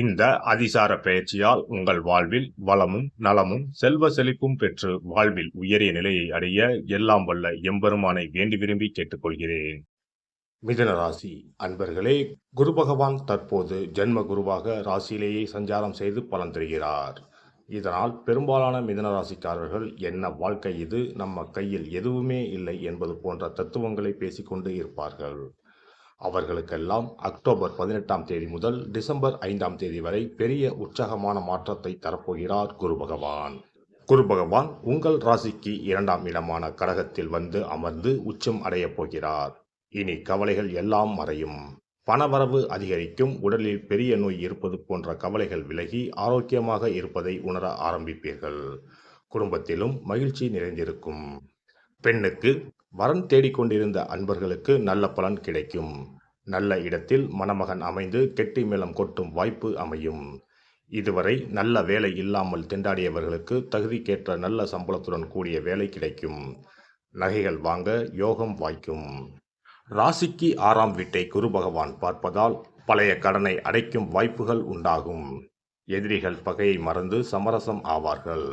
இந்த அதிசார பயிற்சியால் உங்கள் வாழ்வில் வளமும் நலமும் செல்வ செழிப்பும் பெற்று வாழ்வில் உயரிய நிலையை அடைய எல்லாம் வல்ல எம்பெருமானை வேண்டி விரும்பி கேட்டுக்கொள்கிறேன். மிதனராசி அன்பர்களே குரு பகவான் தற்போது ஜென்ம குருவாக ராசியிலேயே சஞ்சாரம் செய்து பலன் தருகிறார். இதனால் பெரும்பாலான மிதனராசிக்காரர்கள் என்ன வாழ்க்கை இது நம்ம கையில் எதுவுமே இல்லை என்பது போன்ற தத்துவங்களை பேசிக்கொண்டு இருப்பார்கள். அவர்களுக்கெல்லாம் அக்டோபர் பதினெட்டாம் தேதி முதல் டிசம்பர் ஐந்தாம் தேதி வரை பெரிய உற்சாகமான மாற்றத்தை தரப்போகிறார் குரு பகவான். குரு பகவான் உங்கள் ராசிக்கு இரண்டாம் இடமான கடகத்தில் வந்து அமர்ந்து உச்சம் அடையப் போகிறார். இனி கவலைகள் எல்லாம் மறையும். பணவரவு அதிகரிக்கும் உடலில் பெரிய நோய் இருப்பது போன்ற கவலைகள் விலகி ஆரோக்கியமாக இருப்பதை உணர ஆரம்பிப்பீர்கள். குடும்பத்திலும் மகிழ்ச்சி நிறைந்திருக்கும். பெண்ணுக்கு வரன் தேடிக்கொண்டிருந்த அன்பர்களுக்கு நல்ல பலன் கிடைக்கும். நல்ல இடத்தில் மணமகன் அமைந்து கெட்டி மேளம் கொட்டும் வாய்ப்பு அமையும். இதுவரை நல்ல வேலை இல்லாமல் திண்டாடியவர்களுக்கு தகுதிக்கேற்ற நல்ல சம்பளத்துடன் கூடிய வேலை கிடைக்கும். நகைகள் வாங்க யோகம் வாய்க்கும். ராசிக்கு ஆறாம் வீட்டை குரு பகவான் பார்ப்பதால் பழைய கடனை அடைக்கும் வாய்ப்புகள் உண்டாகும். எதிரிகள் பகையை மறந்து சமரசம் ஆவார்கள்.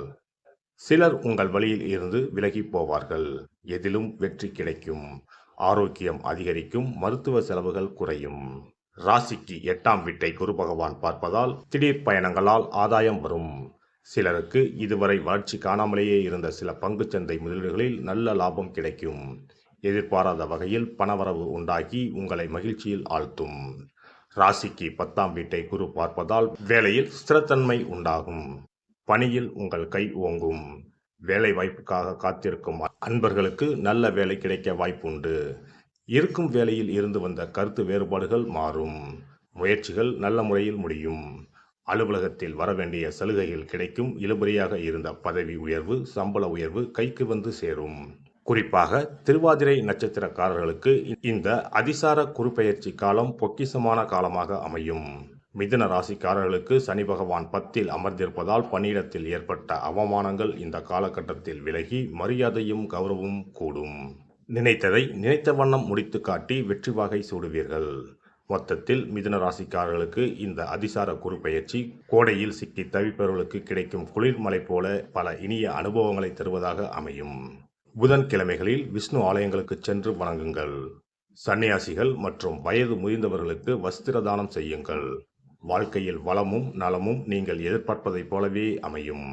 சிலர் உங்கள் வழியில் இருந்து விலகி போவார்கள். எதிலும் வெற்றி கிடைக்கும். ஆரோக்கியம் அதிகரிக்கும். மருத்துவ செலவுகள் குறையும். ராசிக்கு எட்டாம் வீட்டை குரு பகவான் பார்ப்பதால் திடீர் பயணங்களால் ஆதாயம் வரும். சிலருக்கு இதுவரை வளர்ச்சி காணாமலேயே இருந்த சில பங்குச்சந்தை முதலீடுகளில் நல்ல லாபம் கிடைக்கும். எதிர்பாராத வகையில் பணவரவு உண்டாகி உங்களை மகிழ்ச்சியில் ஆழ்த்தும். ராசிக்கு பத்தாம் வீட்டை குரு பார்ப்பதால் வேலையில் ஸ்திரத்தன்மை உண்டாகும். பணியில் உங்கள் கை ஓங்கும். வேலை வாய்ப்புக்காக காத்திருக்கும் அன்பர்களுக்கு நல்ல வேலை கிடைக்க வாய்ப்புண்டு. இருக்கும் வேலையில் இருந்து வந்த கருத்து வேறுபாடுகள் மாறும். முயற்சிகள் நல்ல முறையில் முடியும். அலுவலகத்தில் வரவேண்டிய சலுகைகள் கிடைக்கும். இழுபறியாக இருந்த பதவி உயர்வு சம்பள உயர்வு கைக்கு வந்து சேரும். குறிப்பாக திருவாதிரை நட்சத்திரக்காரர்களுக்கு இந்த அதிசார குறுப்பெயர்ச்சி காலம் பொக்கிசமான காலமாக அமையும். மிதுன ராசிக்காரர்களுக்கு சனி பகவான் பத்தில் அமர்ந்திருப்பதால் பணியிடத்தில் ஏற்பட்ட அவமானங்கள் இந்த காலகட்டத்தில் விலகி மரியாதையும் கௌரவமும் கூடும். நினைத்ததை நினைத்த வண்ணம் முடித்து காட்டி வெற்றி வாகை சூடுவீர்கள். மொத்தத்தில் மிதுன ராசிக்காரர்களுக்கு இந்த அதிசார குறுப்பெயர்ச்சி கோடையில் சிக்கி தவிப்பவர்களுக்கு கிடைக்கும் குளிர்மலை போல பல இனிய அனுபவங்களை தருவதாக அமையும். புதன்கிழமைகளில் விஷ்ணு ஆலயங்களுக்கு சென்று வணங்குங்கள். சன்னியாசிகள் மற்றும் வயது முதிர்ந்தவர்களுக்கு வஸ்திர தானம் செய்யுங்கள். வாழ்க்கையில் வளமும் நலமும் நீங்கள் எதிர்பார்ப்பதைப் போலவே அமையும்.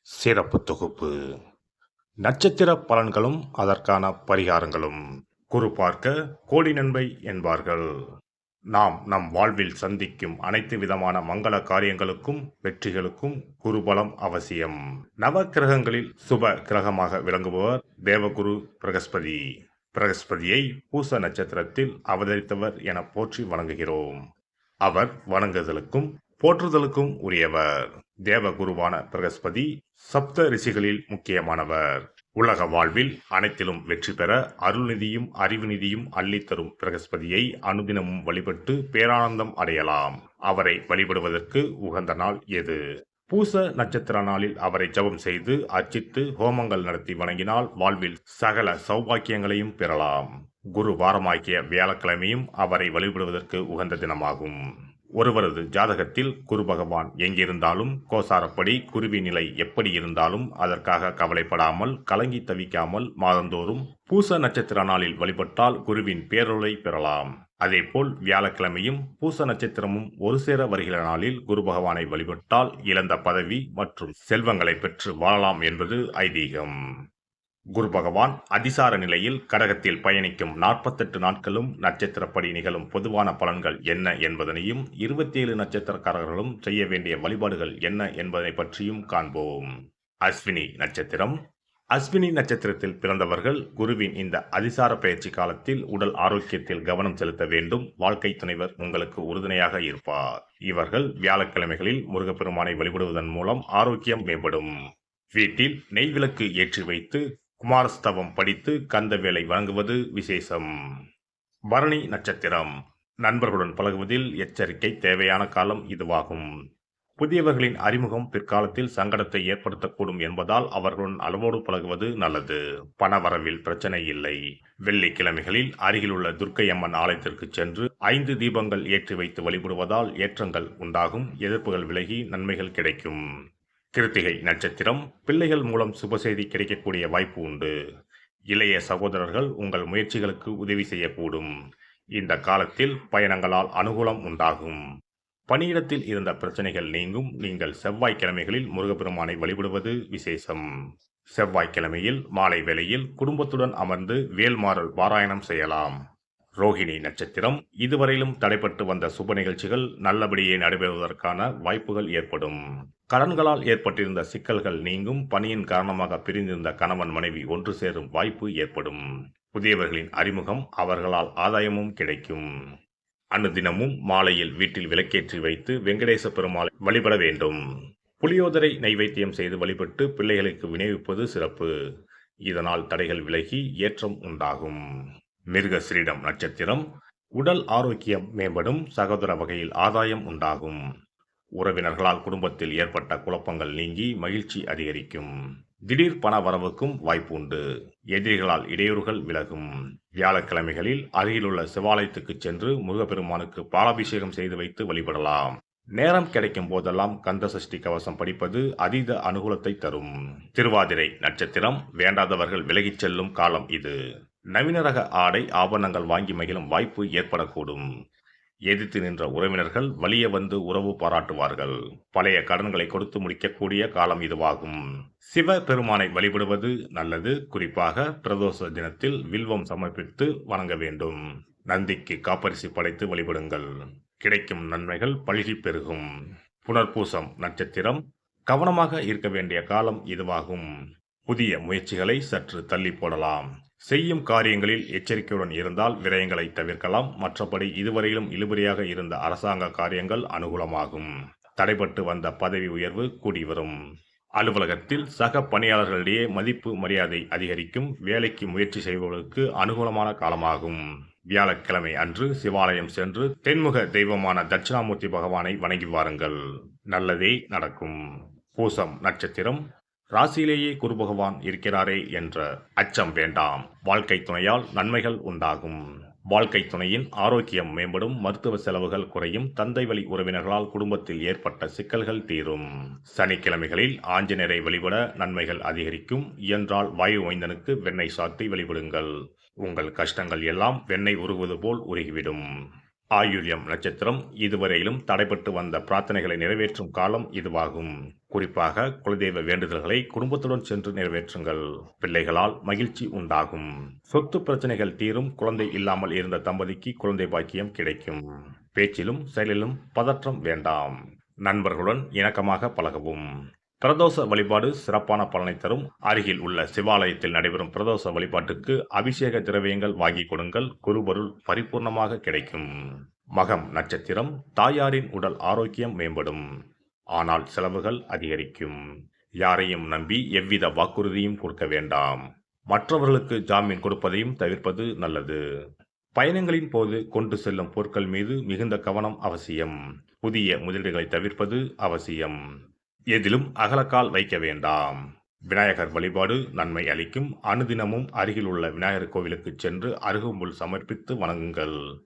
சிறப்பு தொகுப்பு. நட்சத்திர பலன்களும் அதற்கான பரிகாரங்களும். குரு பார்க்க கோடி நன்மை என்பார்கள். நாம் நம் வாழ்வில் சந்திக்கும் அனைத்து விதமான மங்கள காரியங்களுக்கும் வெற்றிகளுக்கும் குருபலம் அவசியம். நவ கிரகங்களில் சுப கிரகமாக விளங்குபவர் தேவகுரு பிரகஸ்பதி. பிரகஸ்பதியை பூச நட்சத்திரத்தில் அவதரித்தவர் என போற்றி வணங்குகிறோம். அவர் வணங்குதலுக்கும் போற்றுதலுக்கும் உரியவர். தேவகுருவான பிரகஸ்பதி சப்த ரிஷிகளில் முக்கியமானவர். உலக வாழ்வில் அனைத்திலும் வெற்றி பெற அருள்நிதியும் அறிவு நிதியும் அள்ளித்தரும் பிரகஸ்பதியை அனுதினமும் வழிபட்டு பேரானந்தம் அடையலாம். அவரை வழிபடுவதற்கு உகந்த நாள் எது? பூச நட்சத்திர நாளில் அவரை ஜெபம் செய்து அர்ச்சித்து ஹோமங்கள் நடத்தி வணங்கினால் வாழ்வில் சகல சௌபாக்கியங்களையும் பெறலாம். குரு வாரமாக்கிய வியாழக்கிழமையும் அவரை வழிபடுவதற்கு உகந்த தினமாகும். ஒருவரது ஜாதகத்தில் குரு பகவான் எங்கிருந்தாலும் கோசாரப்படி குருவி நிலை எப்படி இருந்தாலும் அதற்காக கவலைப்படாமல் கலங்கி தவிக்காமல் மாதந்தோறும் பூச நட்சத்திர நாளில் வழிபட்டால் குருவின் பேரொளை பெறலாம். அதேபோல் வியாழக்கிழமையும் பூச நட்சத்திரமும் ஒரு சேர வருகிற நாளில் குரு பகவானை வழிபட்டால் இழந்த பதவி மற்றும் செல்வங்களை பெற்று வாழலாம் என்பது ஐதீகம். குரு பகவான் அதிசார நிலையில் கடகத்தில் பயணிக்கும் நாற்பத்தெட்டு நாட்களும் நட்சத்திரப்படி நிகழும் பொதுவான பலன்கள் என்ன என்பதனையும் இருபத்தி ஏழு நட்சத்திரக்காரர்களும் செய்ய வேண்டிய வழிபாடுகள் என்ன என்பதை பற்றியும் காண்போம். அஸ்வினி நட்சத்திரம். அஸ்வினி நட்சத்திரத்தில் பிறந்தவர்கள் குருவின் இந்த அதிசார பயிற்சி காலத்தில் உடல் ஆரோக்கியத்தில் கவனம் செலுத்த வேண்டும். வாழ்க்கை துணைவர் உங்களுக்கு உறுதுணையாக இருப்பார். இவர்கள் வியாழக்கிழமைகளில் முருகப்பெருமானை வழிபடுவதன் மூலம் ஆரோக்கியம் மேம்படும். வீட்டில் நெய் விளக்கு ஏற்றி வைத்து குமாரஸ்தவம் படித்து கந்த வேலை வழங்குவது விசேஷம். பரணி நட்சத்திரம். நண்பர்களுடன் பழகுவதில் எச்சரிக்கை தேவையான காலம் இதுவாகும். புதியவர்களின் அறிமுகம் பிற்காலத்தில் சங்கடத்தை ஏற்படுத்தக்கூடும் என்பதால் அவர்களுடன் அளவோடு பழகுவது நல்லது. பணவரவில் பிரச்சனை இல்லை. வெள்ளிக்கிழமைகளில் அருகிலுள்ள துர்க்கை அம்மன் ஆலயத்திற்கு சென்று ஐந்து தீபங்கள் ஏற்றி வைத்து வழிபடுவதால் ஏற்றங்கள் உண்டாகும். எதிர்ப்புகள் விலகி நன்மைகள் கிடைக்கும். கிருத்திகை நட்சத்திரம். பிள்ளைகள் மூலம் சுபசெய்தி கிடைக்கக்கூடிய வாய்ப்பு உண்டு. இளைய சகோதரர்கள் உங்கள் முயற்சிகளுக்கு உதவி செய்யக்கூடும். இந்த காலத்தில் பயணங்களால் அனுகூலம் உண்டாகும். பணியிடத்தில் இருந்த பிரச்சனைகள் நீங்கும். நீங்கள் செவ்வாய்க்கிழமைகளில் முருகப்பெருமானை வழிபடுவது விசேஷம். செவ்வாய்க்கிழமையில் மாலை வேளையில் குடும்பத்துடன் அமர்ந்து வேல்மாறல் பாராயணம் செய்யலாம். ரோஹிணி நட்சத்திரம். இதுவரையிலும் தடைப்பட்டு வந்த சுப நிகழ்ச்சிகள் நல்லபடியே நடைபெறுவதற்கான வாய்ப்புகள் ஏற்படும். கடன்களால் ஏற்பட்டிருந்த சிக்கல்கள் நீங்கும். பணியின் காரணமாக பிரிந்திருந்த கணவன் மனைவி ஒன்று சேரும் வாய்ப்பு ஏற்படும். புதியவர்களின் அறிமுகம் அவர்களால் ஆதாயமும் கிடைக்கும். அனுதினமும் மாலையில் வீட்டில் விளக்கேற்றி வைத்து வெங்கடேச பெருமாளை வழிபட வேண்டும். புளியோதரை நைவேத்தியம் செய்து வழிபட்டு பிள்ளைகளுக்கு விநியோகிப்பது சிறப்பு. இதனால் தடைகள் விலகி ஏற்றம் உண்டாகும். மிருகஸ்ரீடம் நட்சத்திரம் உடல் ஆரோக்கியம் மேம்படும் சகோதர வகையில் ஆதாயம் உண்டாகும். உறவினர்களால் குடும்பத்தில் ஏற்பட்ட குழப்பங்கள் நீங்கி மகிழ்ச்சி அதிகரிக்கும். திடீர் பண வரவுக்கும் வாய்ப்பு உண்டு. எதிரிகளால் இடையூறுகள் விலகும். வியாழக்கிழமைகளில் அருகிலுள்ள சிவாலயத்துக்கு சென்று முருகப்பெருமானுக்கு பாலாபிஷேகம் செய்து வைத்து வழிபடலாம். நேரம் கிடைக்கும் போதெல்லாம் கந்த சஷ்டி கவசம் படிப்பது அதீத அனுகூலத்தை தரும். திருவாதிரை நட்சத்திரம் வேண்டாதவர்கள் விலகிச் செல்லும் காலம் இது. நவீன ரக ஆடை ஆபரணங்கள் வாங்கி மகிழும் வாய்ப்பு ஏற்படக்கூடும். எதிர்த்து நின்ற உறவினர்கள் வலிய வந்து உறவு பாராட்டுவார்கள். பழைய கடன்களை கொடுத்து முடிக்கக்கூடிய காலம் இதுவாகும். சிவ பெருமானை வழிபடுவது நல்லது. குறிப்பாக பிரதோஷ தினத்தில் வில்வம் சமர்ப்பித்து வணங்க வேண்டும். நந்திக்கு காப்பரிசி படைத்து வழிபடுங்கள். கிடைக்கும் நன்மைகள் பழுகி பெருகும். புனர்பூசம் நட்சத்திரம் கவனமாக இருக்க வேண்டிய காலம் இதுவாகும். புதிய முயற்சிகளை சற்று தள்ளி போடலாம். செய்யும் காரியங்களில் எச்சரிக்கையுடன் இருந்தால் விரயங்களை தவிர்க்கலாம். மற்றபடி இதுவரையிலும் இழுபறியாக இருந்த அரசாங்க காரியங்கள் அனுகூலமாகும். தடைபட்டு வந்த பதவி உயர்வு கூடிவரும். அலுவலகத்தில் சக பணியாளர்களிடையே மதிப்பு மரியாதை அதிகரிக்கும். வேலைக்கு முயற்சி செய்பவர்களுக்கு அனுகூலமான காலமாகும். வியாழக்கிழமை அன்று சிவாலயம் சென்று தென்முக தெய்வமான தட்சிணாமூர்த்தி பகவானை வணங்கி வாருங்கள். நல்லதே நடக்கும். பூசம் நட்சத்திரம் ராசியிலேயே குரு பகவான் இருக்கிறாரே என்ற அச்சம் வேண்டாம். வாழ்க்கை துணையால் நன்மைகள் உண்டாகும். வாழ்க்கை துணையின் ஆரோக்கியம் மேம்படும் மருத்துவ செலவுகள் குறையும் தந்தை வழி உறவினர்களால் குடும்பத்தில் ஏற்பட்ட சிக்கல்கள் தீரும். சனிக்கிழமைகளில் ஆஞ்சநேயரை வழிபட நன்மைகள் அதிகரிக்கும். இயன்றால் வாயு வைந்தனுக்கு வெண்ணெய் சாத்தி வழிபடுங்கள். உங்கள் கஷ்டங்கள் எல்லாம் வெண்ணெய் உருகுவது போல் உருகிவிடும். ஆயுள்யம் நட்சத்திரம் இதுவரையிலும் தடைபட்டு வந்த பிரார்த்தனைகளை நிறைவேற்றும் காலம் இதுவாகும். குறிப்பாக குலதெய்வ வேண்டுதல்களை குடும்பத்துடன் சென்று நிறைவேற்றுங்கள். பிள்ளைகளால் மகிழ்ச்சி உண்டாகும். சொத்து பிரச்சனைகள் தீரும் குழந்தை இல்லாமல் இருந்த தம்பதிக்கு குழந்தை பாக்கியம் கிடைக்கும். பேச்சிலும் செயலிலும் பதற்றம் வேண்டாம். நண்பர்களுடன் இணக்கமாக பழகவும். பிரதோஷ வழிபாடு சிறப்பான பலனை தரும். அருகில் உள்ள சிவாலயத்தில் நடைபெறும் பிரதோஷ வழிபாட்டுக்கு அபிஷேக திரவியங்கள் வாங்கி கொடுங்கள். குருபொருள் பரிபூர்ணமாக கிடைக்கும். மகம் நட்சத்திரம் தாயாரின் உடல் ஆரோக்கியம் மேம்படும். ஆனால் செலவுகள் அதிகரிக்கும். யாரையும் நம்பி எவ்வித வாக்குறுதியும் கொடுக்க வேண்டாம். மற்றவர்களுக்கு ஜாமீன் கொடுப்பதையும் தவிர்ப்பது நல்லது. பயணங்களின் போது கொண்டு செல்லும் பொருட்கள் மீது மிகுந்த கவனம் அவசியம். புதிய முதலீடுகளை தவிர்ப்பது அவசியம். எதிலும் அகலக்கால் வைக்க வேண்டாம். விநாயகர் வழிபாடு நன்மை அளிக்கும். அனுதினமும் அருகில் உள்ள விநாயகர் கோவிலுக்கு சென்று அருகும்புல் சமர்ப்பித்து வணங்குங்கள்.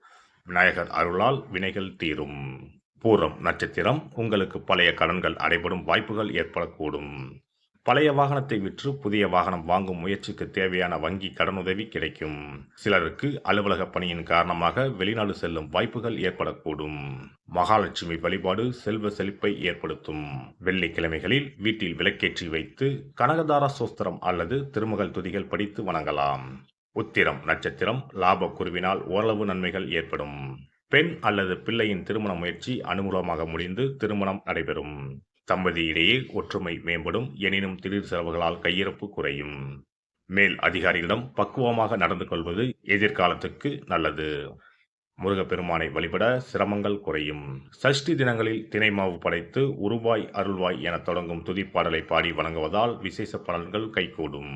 விநாயகர் அருளால் வினைகள் தீரும். பூரம் நட்சத்திரம். உங்களுக்கு பழைய கடன்கள் அடைபடும் வாய்ப்புகள் ஏற்படக்கூடும். பழைய வாகனத்தை விற்று புதிய வாகனம் வாங்கும் முயற்சிக்கு தேவையான வங்கி கடனுதவி கிடைக்கும். சிலருக்கு அலுவலக பணியின் காரணமாக வெளிநாடு செல்லும் வாய்ப்புகள் ஏற்படக்கூடும். மகாலட்சுமி வழிபாடு செல்வ செழிப்பை ஏற்படுத்தும். வெள்ளிக்கிழமைகளில் வீட்டில் விளக்கேற்றி வைத்து கனகதார சோஸ்திரம் அல்லது திருமகள் துதிகள் படித்து வணங்கலாம். உத்திரம் நட்சத்திரம் லாப குருவினால் ஓரளவு நன்மைகள் ஏற்படும். பெண் அல்லது பிள்ளையின் திருமண முயற்சி அனுகூலமாக முடிந்து திருமணம் நடைபெறும். தம்பதியிடையே ஒற்றுமை மேம்படும். எனினும் திடீர் செலவுகளால் கையிருப்பு குறையும். மேல் அதிகாரிகளிடம் பக்குவமாக நடந்து கொள்வது எதிர்காலத்துக்கு நல்லது. முருகப்பெருமானை வழிபட சிரமங்கள் குறையும். சஷ்டி தினங்களில் தினைமாவு படைத்து உருவாய் அருள்வாய் என தொடங்கும் துதிப்பாடலை பாடி வணங்குவதால் விசேஷ பலன்கள் கைகூடும்.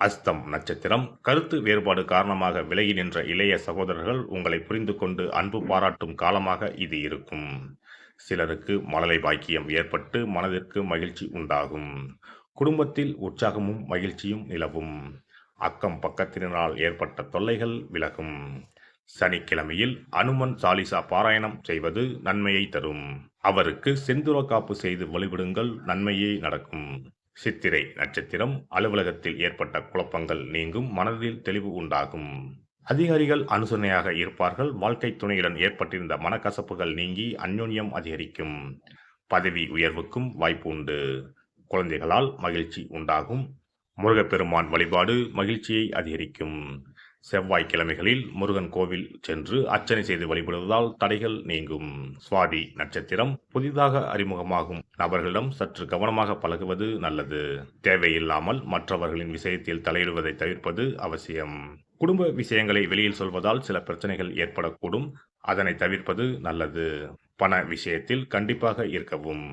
அஸ்தம் நட்சத்திரம் கருத்து வேறுபாடு காரணமாக விலகி நின்ற இளைய சகோதரர்கள் உங்களை புரிந்து கொண்டு அன்பு பாராட்டும் காலமாக இது இருக்கும். சிலருக்கு மழலை பாக்கியம் ஏற்பட்டு மனதிற்கு மகிழ்ச்சி உண்டாகும். குடும்பத்தில் உற்சாகமும் மகிழ்ச்சியும் நிலவும். அக்கம் பக்கத்தினால் ஏற்பட்ட தொல்லைகள் விலகும். சனிக்கிழமையில் அனுமன் சாலிசா பாராயணம் செய்வது நன்மையை தரும். அவருக்கு செந்துர காப்பு செய்து வழிபடுங்கள் நன்மையே நடக்கும். சித்திரை நட்சத்திரம் அலுவலகத்தில் ஏற்பட்ட குழப்பங்கள் நீங்கும் மனதில் தெளிவு உண்டாகும். அதிகாரிகள் அனுசரணையாக இருப்பார்கள். வாழ்க்கை துணையுடன் ஏற்பட்டிருந்த மனக்கசப்புகள் நீங்கி அந்யோன்யம் அதிகரிக்கும். பதவி உயர்வுக்கும் வாய்ப்பு உண்டு. குழந்தைகளால் மகிழ்ச்சி உண்டாகும். முருகப்பெருமான் வழிபாடு மகிழ்ச்சியை அதிகரிக்கும். செவ்வாய்க்கிழமைகளில் முருகன் கோவில் சென்று அர்ச்சனை செய்து வழிபடுவதால் தடைகள் நீங்கும். சுவாதி நட்சத்திரம் புதிதாக அறிமுகமாகும். நபர்களிடம் சற்று கவனமாக பழகுவது நல்லது. தேவையில்லாமல் மற்றவர்களின் விஷயத்தில் தலையிடுவதை தவிர்ப்பது அவசியம். குடும்ப விஷயங்களை வெளியில் சொல்வதால் சில பிரச்சனைகள் ஏற்படக்கூடும். அதனை தவிர்ப்பது நல்லது. பண விஷயத்தில் கண்டிப்பாக இருக்கவும்.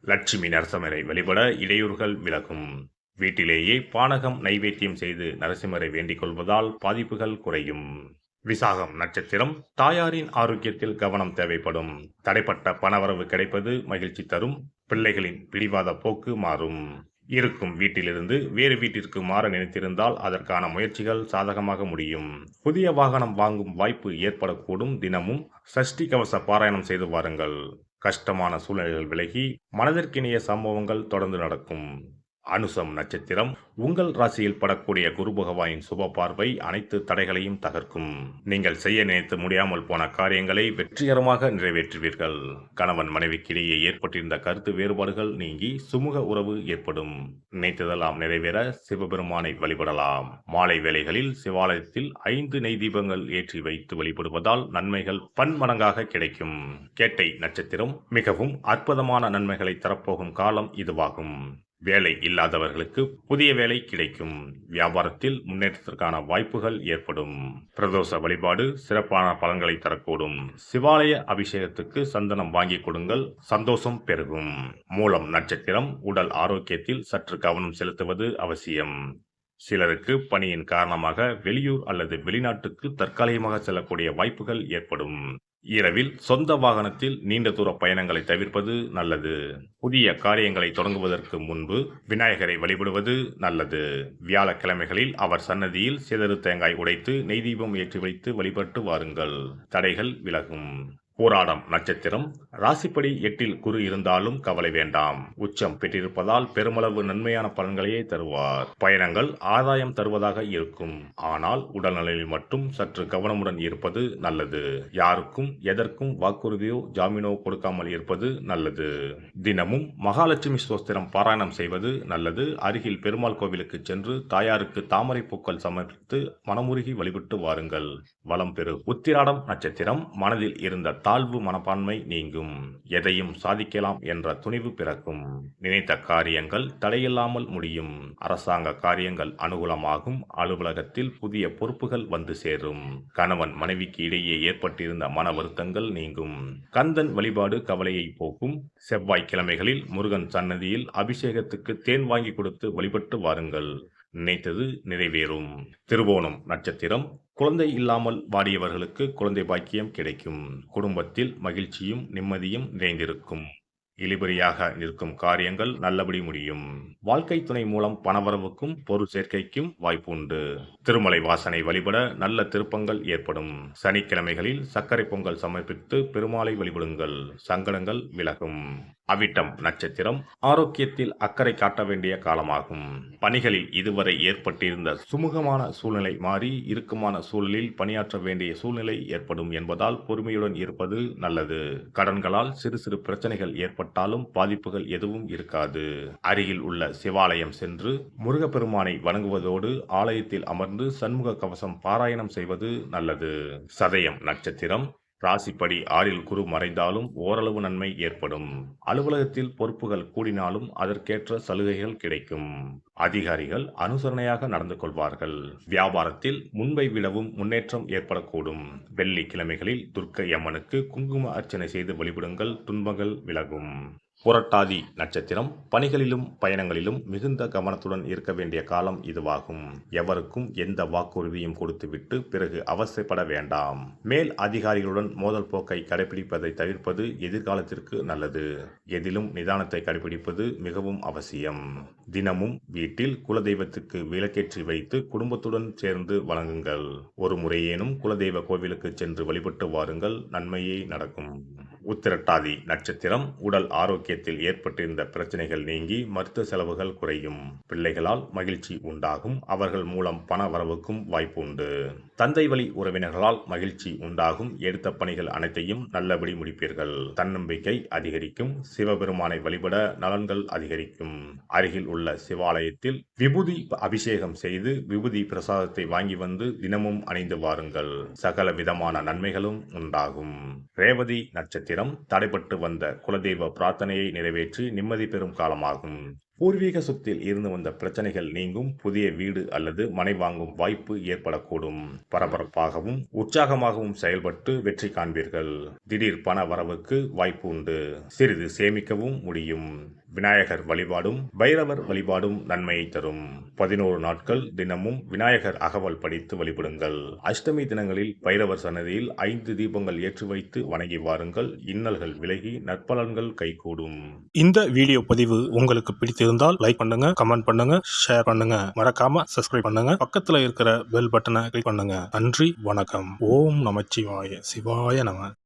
லட்சுமி நரசிம்மரை வழிபட இடையூறுகள் விலகும். வீட்டிலேயே பானகம் நைவேத்தியம் செய்து நரசிம்மரை வேண்டிக் கொள்வதால் பாதிப்புகள் குறையும். விசாகம் நட்சத்திரம் தாயாரின் ஆரோக்கியத்தில் கவனம் தேவைப்படும். தடைப்பட்ட பணவரவு கிடைப்பது மகிழ்ச்சி தரும். பிள்ளைகளின் பிடிவாத போக்கு மாறும். இருக்கும் வீட்டிலிருந்து வேறு வீட்டிற்கு மாற நினைத்திருந்தால் அதற்கான முயற்சிகள் சாதகமாக முடியும். புதிய வாகனம் வாங்கும் வாய்ப்பு ஏற்படக்கூடும். தினமும் சஷ்டி கவச பாராயணம் செய்து வாருங்கள். கஷ்டமான சூழ்நிலைகள் விலகி மனதிற்கினிய சம்பவங்கள் தொடர்ந்து நடக்கும். அனுசம் நட்சத்திரம். உங்கள் ராசியில் படக்கூடிய குரு பகவானின் சுப பார்வை அனைத்து தடைகளையும் தகர்க்கும். நீங்கள் செய்ய நினைத்து முடியாமல் போன காரியங்களை வெற்றிகரமாக நிறைவேற்றுவீர்கள். கணவன் மனைவிக்கிடையே ஏற்பட்டிருந்த கருத்து வேறுபாடுகள் நீங்கி சுமூக உறவு ஏற்படும். நினைத்ததெல்லாம் நிறைவேற சிவபெருமானை வழிபடலாம். மாலை வேளைகளில் சிவாலயத்தில் ஐந்து நெய் தீபங்கள் ஏற்றி வைத்து வழிபடுவதால் நன்மைகள் பன்மடங்காக கிடைக்கும். கேட்டை நட்சத்திரம் மிகவும் அற்புதமான நன்மைகளை தரப்போகும் காலம் இதுவாகும். வேலை இல்லாதவர்களுக்கு புதிய வேலை கிடைக்கும். வியாபாரத்தில் முன்னேற்றத்திற்கான வாய்ப்புகள் ஏற்படும். பிரதோஷ வழிபாடு சிறப்பான பலன்களை தரக்கூடும். சிவாலய அபிஷேகத்துக்கு சந்தனம் வாங்கி கொடுங்கள். சந்தோஷம் பெருகும். மூலம் நட்சத்திரம் உடல் ஆரோக்கியத்தில் சற்று கவனம் செலுத்துவது அவசியம். சிலருக்கு பணியின் காரணமாக வெளியூர் அல்லது வெளிநாட்டுக்கு தற்காலிகமாக செல்லக்கூடிய வாய்ப்புகள் ஏற்படும். இரவில் சொந்த வாகனத்தில் நீண்ட தூர பயணங்களை தவிர்ப்பது நல்லது. புதிய காரியங்களை தொடங்குவதற்கு முன்பு விநாயகரை வழிபடுவது நல்லது. வியாழக்கிழமைகளில் அவர் சன்னதியில் சிதறு தேங்காய் உடைத்து நெய் தீபம் ஏற்றி வைத்து வழிபட்டு வாருங்கள். தடைகள் விலகும். போராடம் நட்சத்திரம். ராசிப்படி எட்டில் குரு இருந்தாலும் கவலை வேண்டாம். உச்சம் பெற்றிருப்பதால் பெருமளவு நன்மையான பலன்களையே தருவார். பயணங்கள் ஆதாயம் தருவதாக இருக்கும். ஆனால் உடல்நலையில் மட்டும் சற்று கவனமுடன் இருப்பது நல்லது. யாருக்கும் எதற்கும் வாக்குறுதியோ ஜாமீனோ கொடுக்காமல் இருப்பது நல்லது. தினமும் மகாலட்சுமி ஸ்தோத்திரம் பாராயணம் செய்வது நல்லது. அருகில் பெருமாள் கோவிலுக்கு சென்று தாயாருக்கு தாமரை பூக்கள் சமர்ப்பித்து மனமுருகி வழிபட்டு வாருங்கள். வளம் பெறு உத்திராடம் நட்சத்திரம் மனதில் இருந்த தாழ்வு மனப்பான்மை நீங்கும். எதையும் சாதிக்கலாம் என்ற துணிவு பிறக்கும். நினைத்த காரியங்கள் தடையில்லாமல் முடியும். அரசாங்க காரியங்கள் அனுகூலமாகும். அலுவலகத்தில் புதிய பொறுப்புகள் வந்து சேரும். கணவன் மனைவிக்கு இடையே ஏற்பட்டிருந்த மன வருத்தங்கள் நீங்கும். கந்தன் வழிபாடு கவலையை போக்கும். செவ்வாய்க்கிழமைகளில் முருகன் சன்னதியில் அபிஷேகத்துக்கு தேன் வாங்கி கொடுத்து வழிபட்டு வாருங்கள். நினைத்தது நிறைவேறும். திருவோணம் நட்சத்திரம். குழந்தை இல்லாமல் வாடியவர்களுக்கு குழந்தை பாக்கியம் கிடைக்கும். குடும்பத்தில் மகிழ்ச்சியும் நிம்மதியும் நிறைந்திருக்கும். இழுபறியாக நிற்கும் காரியங்கள் நல்லபடி முடியும். வாழ்க்கை துணை மூலம் பணவரவுக்கும் பொருள் சேர்க்கைக்கும் வாய்ப்பு உண்டு திருமலை வாசனை வழிபட நல்ல திருப்பங்கள் ஏற்படும். சனிக்கிழமைகளில் சர்க்கரை பொங்கல் சமர்ப்பித்து பெருமாளை வழிபடுங்கள். சங்கடங்கள் விலகும். அவிட்டம் நட்சத்திரம் ஆரோக்கியத்தில் அக்கறை காட்ட வேண்டிய காலமாகும். பணிகளில் இதுவரை ஏற்பட்டிருந்த சுமூகமான சூழ்நிலை மாறி இறுக்கமான சூழலில் பணியாற்ற வேண்டிய சூழ்நிலை ஏற்படும் என்பதால் பொறுமையுடன் இருப்பது நல்லது. கடன்களால் சிறு சிறு பிரச்சனைகள் ஏற்பட்டாலும் பாதிப்புகள் எதுவும் இருக்காது. அருகில் உள்ள சிவாலயம் சென்று முருகப்பெருமானை வணங்குவதோடு ஆலயத்தில் அமர்ந்து சண்முக கவசம் பாராயணம் செய்வது நல்லது. சதயம் நட்சத்திரம் ராசிப்படி ஆறில் குரு மறைந்தாலும் ஓரளவு நன்மை ஏற்படும். அலுவலகத்தில் பொறுப்புகள் கூடினாலும் அதற்கேற்ற சலுகைகள் கிடைக்கும். அதிகாரிகள் அனுசரணையாக நடந்து கொள்வார்கள். வியாபாரத்தில் முன்பை விடவும் முன்னேற்றம் ஏற்படக்கூடும். வெள்ளி கிழமைகளில் துர்க்கை அம்மனுக்கு குங்கும அர்ச்சனை செய்து வழிபடுங்கள். துன்பங்கள் விலகும். புரட்டாதி நட்சத்திரம் பணிகளிலும் பயணங்களிலும் மிகுந்த கவனத்துடன் இருக்க வேண்டிய காலம் இதுவாகும். எவருக்கும் எந்த வாக்குறுதியும் கொடுத்துவிட்டு பிறகு அவசியப்பட வேண்டாம். மேல் அதிகாரிகளுடன் மோதல் போக்கை கடைபிடிப்பதை தவிர்ப்பது எதிர்காலத்திற்கு நல்லது. எதிலும் நிதானத்தை கடைபிடிப்பது மிகவும் அவசியம். தினமும் வீட்டில் குலதெய்வத்துக்கு விளக்கேற்றி வைத்து குடும்பத்துடன் சேர்ந்து வழங்குங்கள் ஒரு முறையேனும் குலதெய்வ கோவிலுக்கு சென்று வழிபட்டு வாருங்கள். நன்மையே நடக்கும். உத்திரட்டாதி நட்சத்திரம் உடல் ஆரோக்கியத்தில் ஏற்பட்டிருந்த பிரச்சனைகள் நீங்கி மருத்துவ செலவுகள் குறையும். பிள்ளைகளால் மகிழ்ச்சி உண்டாகும். அவர்கள் மூலம் பண வரவுக்கும் வாய்ப்பு உண்டு. தந்தை வழி உறவினர்களால் மகிழ்ச்சி உண்டாகும். எடுத்த பணிகள் அனைத்தையும் நல்லபடி முடிப்பீர்கள். தன்னம்பிக்கை அதிகரிக்கும். சிவபெருமானை வழிபட நலன்கள் அதிகரிக்கும். அருகில் உள்ள சிவாலயத்தில் விபூதி அபிஷேகம் செய்து விபூதி பிரசாதத்தை வாங்கி வந்து தினமும் அணிந்து வாருங்கள். சகல விதமான நன்மைகளும் உண்டாகும். ரேவதி நட்சத்திரம் நட்சத்திரம் தடைபட்டு வந்த குலதெய்வ பிரார்த்தனையை நிறைவேற்றி நிம்மதி பெறும் காலமாகும். பூர்வீக சொத்தில் இருந்து வந்த பிரச்சனைகள் நீங்கும் புதிய வீடு அல்லது மனை வாங்கும் வாய்ப்பு ஏற்படக்கூடும். பரபரப்பாகவும் உற்சாகமாகவும் செயல்பட்டு வெற்றி காண்பீர்கள். திடீர் பண வரவுக்கு வாய்ப்பு உண்டு. சிறிது சேமிக்கவும் முடியும். விநாயகர் வழிபாடும் பைரவர் வழிபாடும் நன்மையை தரும். பதினோரு நாட்கள் தினமும் விநாயகர் அகவல் படித்து வழிபடுங்கள். அஷ்டமி தினங்களில் பைரவர் சன்னதியில் ஐந்து தீபங்கள் ஏற்றி வைத்து வணங்கி வாருங்கள். இன்னல்கள் விலகி நற்பலன்கள் கைகூடும். இந்த வீடியோ பதிவு உங்களுக்கு பிடித்திருந்தால் லைக் பண்ணுங்க கமெண்ட் பண்ணுங்க ஷேர் பண்ணுங்க. மறக்காம சப்ஸ்கிரைப் பண்ணுங்க. பக்கத்துல இருக்கிற பெல் பட்டனை கிளிக் பண்ணுங்க. நன்றி வணக்கம். ஓம் நமச்சிவாய. சிவாய நம.